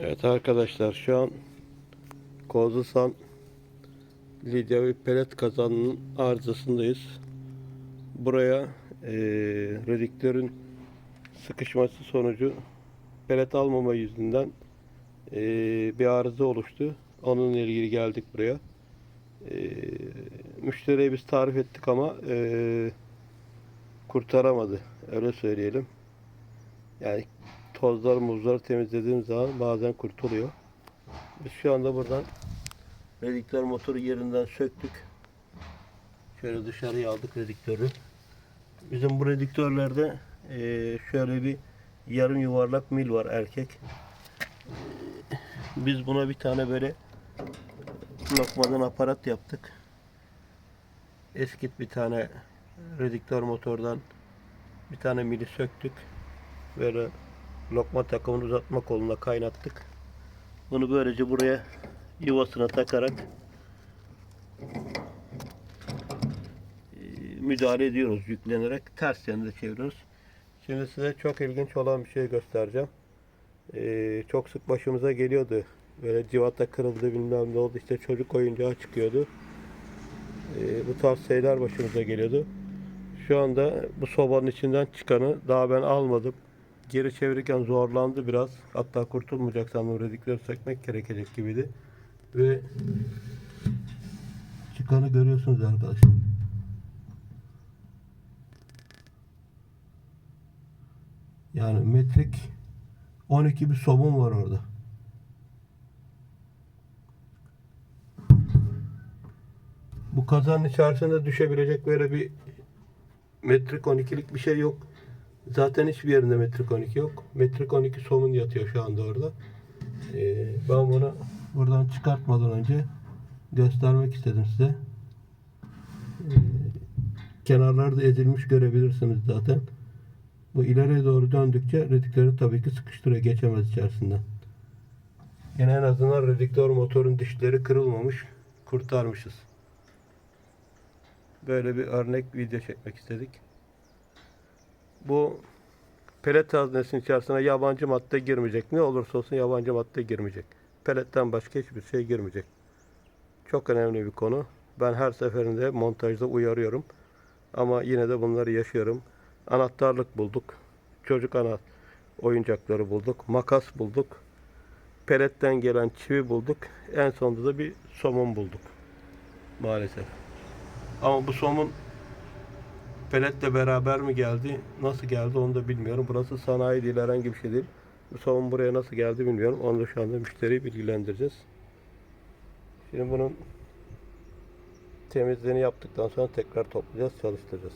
Evet arkadaşlar şu an Kozlusan Lidyavi pelet kazanının arızasındayız. Buraya eee redüktörün sıkışması sonucu pelet almama yüzünden eee, bir arıza oluştu. Onunla ilgili geldik buraya. Eee müşteriye biz tarif ettik ama eee, kurtaramadı. Öyle söyleyelim. Yani tozlar muzları temizlediğim zaman bazen kurtuluyor. Biz şu anda buradan redüktör motoru yerinden söktük. Şöyle dışarıya aldık redüktörü. Bizim bu redüktörlerde eee, şöyle bir yarım yuvarlak mil var erkek. Eee, Biz buna bir tane böyle lokmadan aparat yaptık. Eskit bir tane redüktör motordan bir tane mili söktük. Böyle lokma takımını uzatma koluna kaynattık. Bunu böylece buraya yuvasına takarak e, müdahale ediyoruz yüklenerek ters yönde çeviriyoruz. Şimdi size çok ilginç olan bir şey göstereceğim. E, çok sık başımıza geliyordu. Böyle civata kırıldı bilmem ne oldu işte çocuk oyuncağı çıkıyordu. E, bu tarz şeyler başımıza geliyordu. Şu anda bu sobanın içinden çıkanı daha ben almadım. Geri çevirirken zorlandı biraz. Hatta kurtulmayacak sandım. Redikleri sökmek gerekecek gibiydi. Ve çıkanı görüyorsunuz arkadaşlar. Yani metrik 12 bir somun var orada. Bu kazanın içerisinde düşebilecek böyle bir metrik 12'lik bir şey yok. Zaten hiçbir yerinde metrik 12 yok. Metrik 12 somun yatıyor şu anda orada. Ee, ben bunu buradan çıkartmadan önce göstermek istedim size. Ee, kenarları da ezilmiş görebilirsiniz zaten. Bu ileriye doğru döndükçe redüktörü tabii ki sıkıştırıyor geçemez içerisinden. Yine en azından redüktör motorun dişleri kırılmamış. Kurtarmışız. Böyle bir örnek video çekmek istedik. Bu pelet haznesinin içerisine yabancı madde girmeyecek. Ne olursa olsun yabancı madde girmeyecek. Peletten başka hiçbir şey girmeyecek. Çok önemli bir konu. Ben her seferinde montajda uyarıyorum. Ama yine de bunları yaşıyorum. Anahtarlık bulduk. Çocuk ana oyuncakları bulduk. Makas bulduk. Peletten gelen çivi bulduk. En sonunda da bir somun bulduk. Maalesef. Ama bu somun peletle beraber mi geldi? Nasıl geldi onu da bilmiyorum. Burası sanayi değil herhangi bir şey değil. Bu somun buraya nasıl geldi bilmiyorum. Onu da şu anda müşteriyi bilgilendireceğiz. Şimdi bunun temizliğini yaptıktan sonra tekrar toplayacağız, çalıştıracağız.